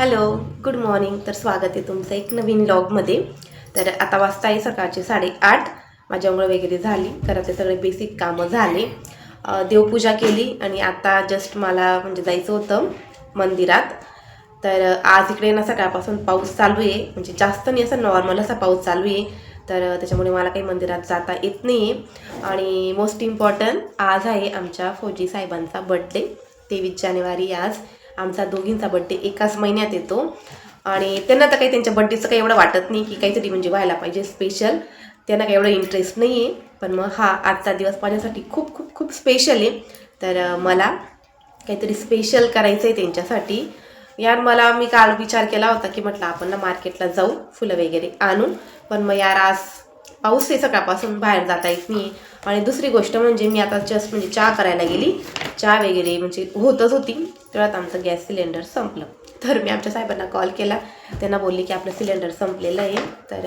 Hello good morning. तर स्वागत आहे तुमचं एक नवीन लॉगमध्ये तर आता वाजता आहे सकाळचे साडेआठ. माझ्यामुळे वगैरे झाली. घरातले सगळे बेसिक कामं झाले. देवपूजा केली आणि आता जस्ट मला म्हणजे जायचं होतं मंदिरात. तर आज इकडे ना सकाळपासून पाऊस चालू आहे. म्हणजे जास्त नाही असं नॉर्मल असा पाऊस चालू आहे. तर त्याच्यामुळे मला काही मंदिरात जाता येत नाही आहे आणि मोस्ट इम्पॉर्टंट आज आहे आमच्या फौजी साहेबांचा बड्डे तेवीस जानेवारी आज. आमचा दोघींचा बड्डे एकाच महिन्यात येतो. आणि त्यांना तर काही त्यांच्या बड्डेचं काही एवढं वाटत नाही की काहीतरी म्हणजे व्हायला पाहिजे स्पेशल त्यांना काही एवढं इंटरेस्ट नाही आहे पण मग हा आजचा दिवस माझ्यासाठी खूप खूप खूप स्पेशल आहे. तर मला काहीतरी स्पेशल करायचं आहे त्यांच्यासाठी. यार मला मी काल विचार केला होता की म्हटलं आपण ना मार्केटला जाऊ फुलं वगैरे आणून. पण मग यार आज पाऊस आहे सकाळपासून बाहेर जाता येत नाही आणि दुसरी गोष्ट म्हणजे मी आता जस्ट म्हणजे चहा करायला गेली. चहा वगैरे म्हणजे होतच होती. तेव्हाच आमचं गॅस सिलेंडर संपलं. तर मी आमच्या साहेबांना कॉल केला. त्यांना बोलली की आपलं सिलेंडर संपलेलं आहे. तर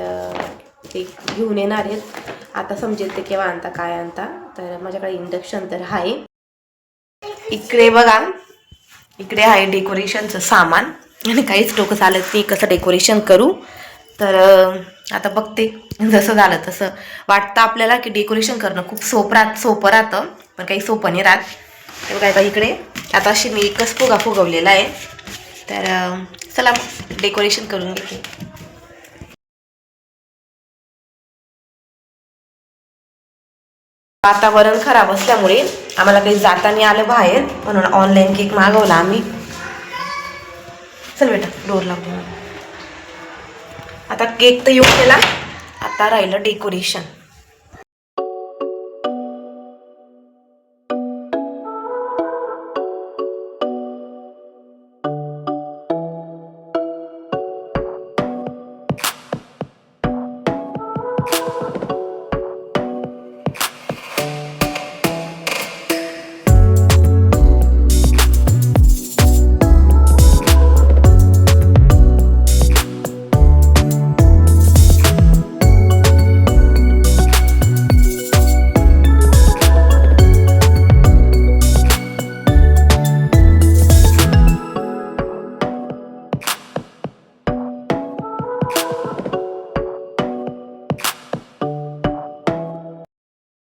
ते घेऊन येणार आहेत. आता समजेल ते केव्हा आणता काय आणता. तर माझ्याकडे इंडक्शन तर आहे. इकडे बघा. इकडे आहे डेकोरेशनचं सामान. आणि काहीच डोकं चालत नाही कसं डेकोरेशन करू. तर आता बघते. जसं झालं तसं. वाटतं आपल्याला की डेकोरेशन करणं खूप सोपं राहत सोपं राहतं. पण काही सोपं नाही राहत. हे बघा आता इकडे आता अशी मी एकच फुगा फुगवलेला आहे. तर चला डेकोरेशन करून घेते. वातावरण खराब असल्यामुळे आम्हाला काही जाता नाही आलं बाहेर म्हणून ऑनलाईन केक मागवला आम्ही. चल बेटा डोर लागतो आता केक तर येऊन गेला. आता राहिलं डेकोरेशन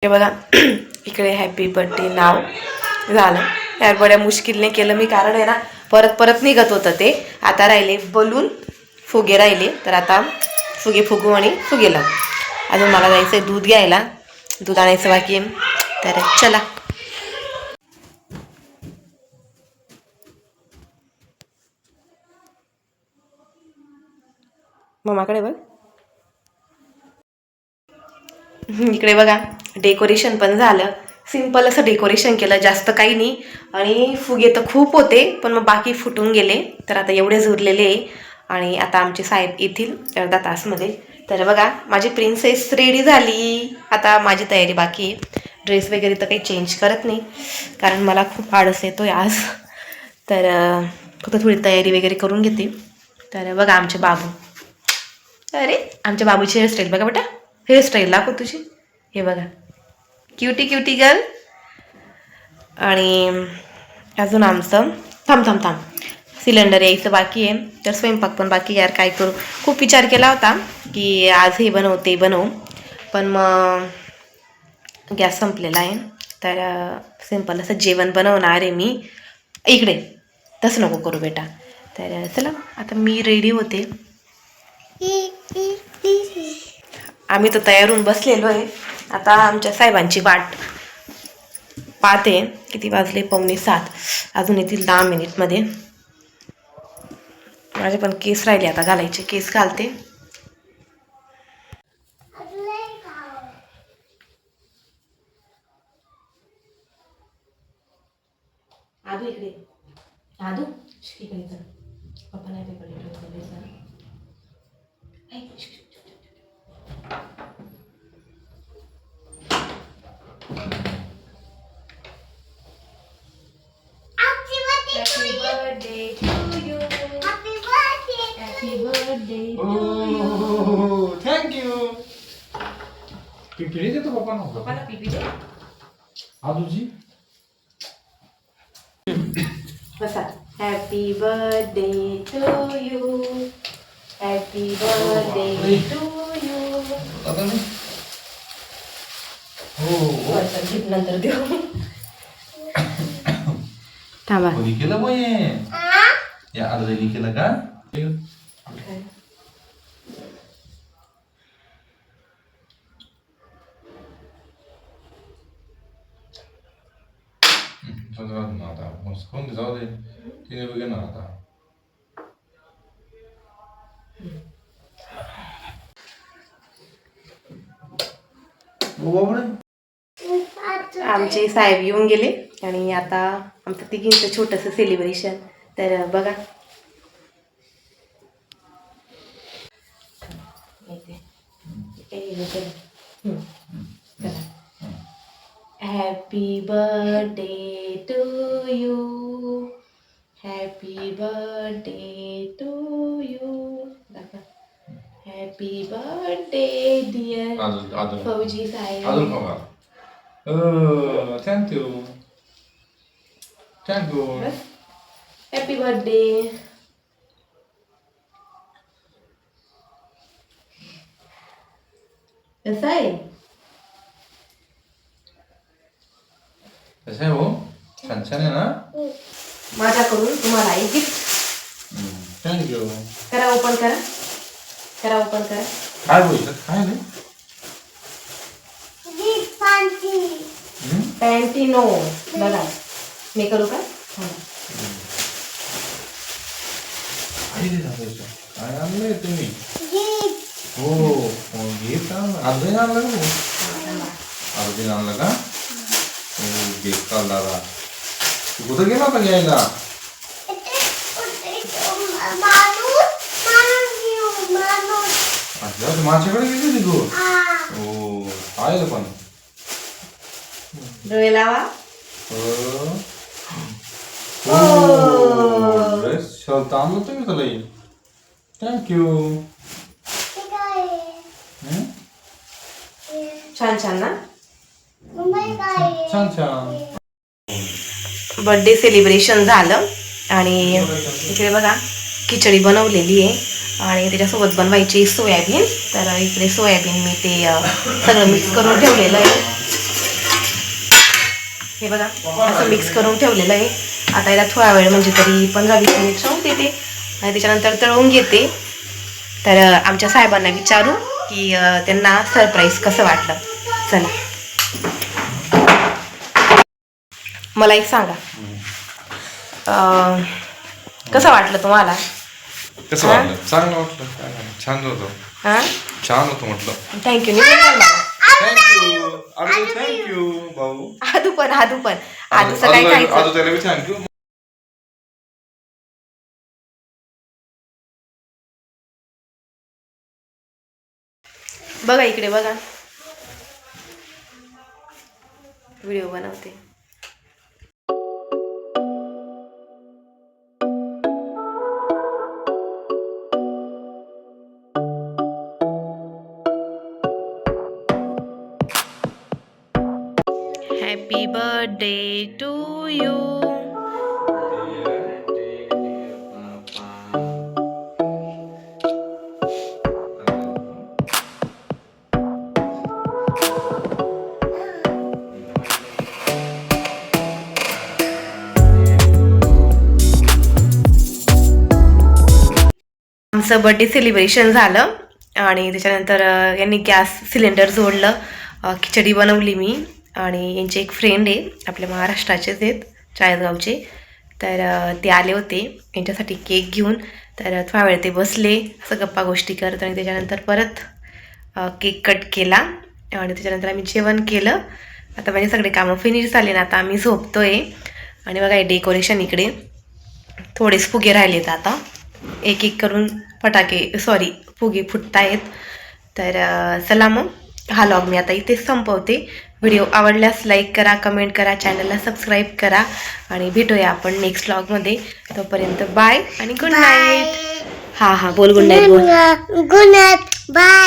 हे बघा इकडे हॅपी बर्थडे नाव झालं. यार बड्या मुश्किलने केलं मी कारण आहे ना परत परत निघत होतं ते. आता राहिले बलून फुगे राहिले. तर आता फुगे फुगू आणि फुगे लावू. अजून मला जायचं आहे दूध घ्यायला. दूध आणायचं बाकी तर चला. मामाकडे बघ. इकडे बघा. डेकोरेशन पण झालं. सिंपल असं डेकोरेशन केलं जास्त काही नाही. आणि फुगे तर खूप होते पण मग बाकी फुटून गेले. तर आता एवढेच उरलेले आहे. आणि आता आमचे साहेब येथील अर्धा तासमध्ये तर बघा माझी प्रिन्सेस रेडी झाली. आता माझी तयारी बाकी आहे. ड्रेस वगैरे तर काही चेंज करत नाही. कारण मला खूप आळस येतो आहे आज. तर फक्त थोडी तयारी वगैरे करून घेते. तर बघा आमचे बाबू. अरे आमच्या बाबूची हेअरस्टाईल बघा बेटा. हेअरस्टाईल दाखव तुझी. हे बघा. क्युटी क्युटी गर्ल आणि अजून आमचं थांब थांब थांब. सिलेंडर यायचं बाकी आहे. तर स्वयंपाक पण बाकी यार काय करू? खूप विचार केला होता की आज हे बनव ते बनवू. पण मग गॅस संपलेला आहे. तर सिंपल असं जेवण बनवणार आहे मी. इकडे. तसं नको करू बेटा. तर चला आता मी रेडी होते. E, e, e, आम्ही तर तयार होऊन बसलेलो आहे. आता आमच्या साहेबांची वाट पाहते. किती वाजले पावणे सात. अजून येतील दहा मिनिटमध्ये माझे पण केस राहिले आता घालायचे. केस घालते. आदू इकडे. आदू? इकडे पप्पा नाही Happy birthday to you. Happy birthday to you. Oh, thank you. पिपिडी देतो पप्पा ना पप्पाला पिपी दे आदूजी बसा happy birthday to you happy birthday to मी हो हो. नंतर देऊ. थांबा. कोणी केलं मग हे? या अर्ध्यानी केलं का? आता. मस्त. दे, जाऊ दे. तिने बघे ना आता. आमचे साहेब येऊन गेले आणि आता आमचं तिघींचं छोटंसं सेलिब्रेशन तर बघा. Happy birthday to you happy birthday to happy birthday dear अजून अजून फौजी साहेब अजून खाऊ थँक्यू थँक्यू हॅपी बर्थडे कसं आहे कसं आहे हो छान छान आहे ना माझ्याकडून तुम्हाला एक गिफ्ट थँक्यू करा ओपन करा करा ओपन करा काय बोलतात? काय नाही हम्म? पॅन्टिनो बघा. मी करू का? हा. काय आणलंय तुम्ही? हो हो गिफ्ट आणलं. अर्धे आणलं का? हो? अर्धे आणलं का? हो गिफ्ट काल दादा तू कुठं गेला होता घ्यायला अच्छा माझ्याकडे गेली होती तू हो पाहिलं पण डोळे लावा ड्रेस शर्ट आणलं तुम्ही त्याला थँक्यू छान छान ना छान छान बर्थडे सेलिब्रेशन झालं. आणि इकडे बघा. खिचडी बनवलेली आहे. आणि त्याच्यासोबत बनवायची सोयाबीन. तर इकडे सोयाबीन मी ते सगळं मिक्स करून ठेवलेलं आहे. हे बघा असं मिक्स करून ठेवलेलं आहे. आता याला थोडा वेळ म्हणजे तरी पंधरा वीस मिनिट राहून देते. आणि त्याच्यानंतर तळून घेते. तर आमच्या साहेबांना विचारू की त्यांना सरप्राईज कसं वाटलं. चला. मला एक सांगा. कसं वाटलं तुम्हाला? कसं? वाटलं चांगलं वाटलं. काय नाही. छान होतं. हां? छान होतं म्हटलं. थँक्यू थँक्यू भाऊ. आदू पण आदू पण. आदू सकाळी त्याला थँक्यू बघा इकडे बघा. व्हिडिओ बनवते. हॅपी बर्थडे टू यू आमचं बर्थडे सेलिब्रेशन झालं आणि त्याच्यानंतर यांनी गॅस सिलेंडर जोडलं. खिचडी बनवली मी. आणि यांचे एक फ्रेंड आहे आपल्या महाराष्ट्राचेच आहेत चाळीसगावचे. तर ते आले होते. यांच्यासाठी केक घेऊन. तर थोडा वेळ ते बसले असं गप्पा गोष्टी करत आणि त्याच्यानंतर परत केक कट केला. आणि त्याच्यानंतर आम्ही जेवण केलं. आता माझे सगळे कामं फिनिश झाले ना आता आम्ही झोपतो आहे आणि बघा हे डेकोरेशन इकडे. थोडेच फुगे राहिलेत आता. एक एक करून फटाके सॉरी फुगे फुटतायत. तर चला मग. हा लॉग मी आता इथेच संपवते. व्हिडिओ आवडल्यास लाईक करा कमेंट करा चॅनलला सबस्क्राईब करा आणि भेटूया आपण नेक्स्ट लॉगमध्ये तोपर्यंत बाय आणि गुड नाईट हा हा बोल गुड नाईट बोल. Good night. Bye.